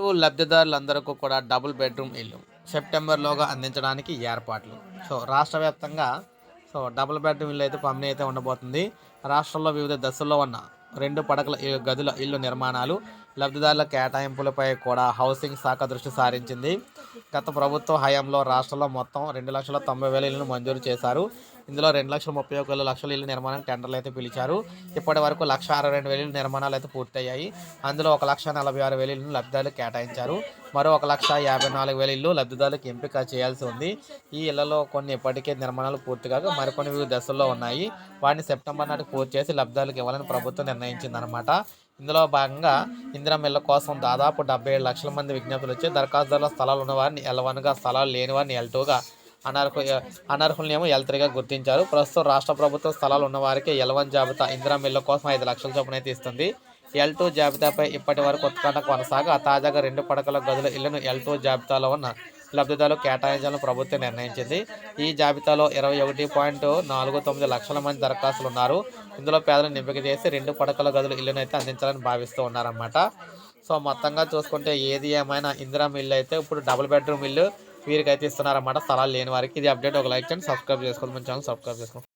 To లబ్ధిదారులందరికీ కూడా double bedroom ఇల్లు సెప్టెంబర్లోగా అందించడానికి ఏర్పాట్లు. సో రాష్ట్ర వ్యాప్తంగా సో డబుల్ బెడ్రూమ్ ఇల్లు అయితే పంపిణీ అయితే ఉండబోతుంది. రాష్ట్రంలో వివిధ దశల్లో ఉన్న రెండు పడకల గదుల ఇల్లు నిర్మాణాలు లబ్ధిదారుల కేటాయింపులపై కూడా హౌసింగ్ శాఖ దృష్టి సారించింది. గత ప్రభుత్వ హయాంలో రాష్ట్రంలో మొత్తం రెండు లక్షల తొంభై వేల ఇళ్ళను మంజూరు చేశారు. ఇందులో రెండు లక్షల ముప్పై ఒక లక్షల ఇల్లు నిర్మాణానికి టెండర్లు అయితే పిలిచారు. ఇప్పటి వరకు లక్ష అరవై రెండు వేల నిర్మాణాలు అయితే పూర్తయ్యాయి. అందులో ఒక లక్ష నలభై ఆరు వేల ఇల్లు లబ్ధిదారులు కేటాయించారు. మరో ఒక లక్ష యాభై నాలుగు వేల ఇల్లు లబ్ధిదారులకు ఎంపిక చేయాల్సి ఉంది. ఈ ఇళ్ళలో కొన్ని ఇప్పటికే నిర్మాణాలు పూర్తి కాక మరికొన్ని వివిధ దశల్లో ఉన్నాయి. వాటిని సెప్టెంబర్ నాటికి పూర్తి చేసి లబ్ధిదారులకు ఇవ్వాలని ప్రభుత్వం నిర్ణయించిందనమాట ఇందులో భాగంగా ఇందిరా మిల్ల కోసం దాదాపు డెబ్బై ఏడు లక్షల మంది విజ్ఞప్తులు వచ్చి దరఖాస్తుదారుల స్థలాలు ఉన్నవారిని ఎల్ వన్గా స్థలాలు లేని వారిని ఎల్ టూగా అనర్హు అనర్హులనేమో ఎల్ గుర్తించారు. ప్రస్తుతం రాష్ట్ర ప్రభుత్వ స్థలాలు ఉన్నవారికి ఎల్ వన్ జాబితా ఇందిరా మిల్ల కోసం ఐదు లక్షల చొప్పున అయితే ఇస్తుంది. ఎల్ టూ జాబితాపై ఇప్పటి వరకు ఉత్కంఠ కొనసాగా తాజాగా రెండు పడకల గదుల ఇళ్ళను ఎల్ టూ జాబితాలో ఉన్న లబ్ధిదారులు కేటాయించాలని ప్రభుత్వం నిర్ణయించింది. ఈ జాబితాలో ఇరవై ఒకటి పాయింట్ నాలుగు తొమ్మిది లక్షల మంది దరఖాస్తులు ఉన్నారు. ఇందులో పేదలను ఎంపిక చేసి రెండు పడకల గదుల ఇళ్ళను అయితే అందించాలని భావిస్తూ ఉన్నారన్నమాట. సో మొత్తంగా చూసుకుంటే ఏది ఏమైనా ఇందిరా మిల్లు అయితే ఇప్పుడు డబుల్ బెడ్రూమ్ ఇల్లు వీరికైతే ఇస్తున్నారన్నమాట. స్థలాలు లేని వారికి ఇది అప్డేట్. ఒక లైక్ చేయండి. సబ్స్క్రైబ్ చేసుకోండి. మన ఛానల్ సబ్స్క్రైబ్ చేసుకోండి.